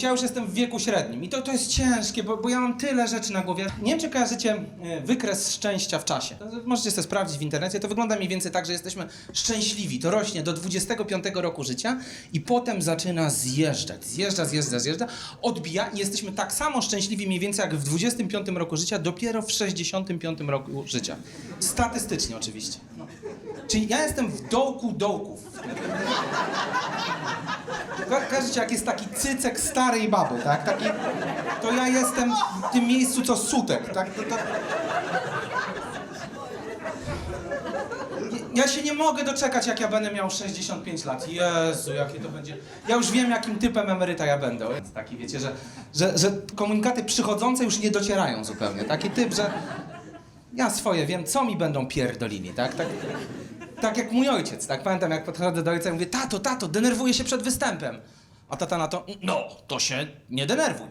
Ja już jestem w wieku średnim i to, to jest ciężkie, bo, bo ja mam tyle rzeczy na głowie. Nie wiem, czy kojarzycie e, wykres szczęścia w czasie. To Możecie sobie sprawdzić w internecie. To wygląda mniej więcej tak, że jesteśmy szczęśliwi. To rośnie do 25 roku życia i potem zaczyna zjeżdżać. Zjeżdża, zjeżdża, zjeżdża. Odbija i jesteśmy tak samo szczęśliwi mniej więcej jak w 25 roku życia, dopiero w 65 roku życia. Statystycznie oczywiście. No. Czyli ja jestem w dołku dołków. Ko- Kojarzycie, jak jest taki cycek starej baby, tak? Taki, to ja jestem w tym miejscu, co sutek, tak? To, to... Ja się nie mogę doczekać, jak ja będę miał 65 lat. Jezu, jakie to będzie... Ja już wiem, jakim typem emeryta ja będę. Jest taki, wiecie, że, że, że komunikaty przychodzące już nie docierają zupełnie. Taki typ, że ja swoje wiem, co mi będą pierdolili, tak? tak? Tak jak mój ojciec, tak? Pamiętam, jak podchodzę do ojca i mówię, tato, tato, denerwuję się przed występem. A tata na to, no, to się nie denerwuj.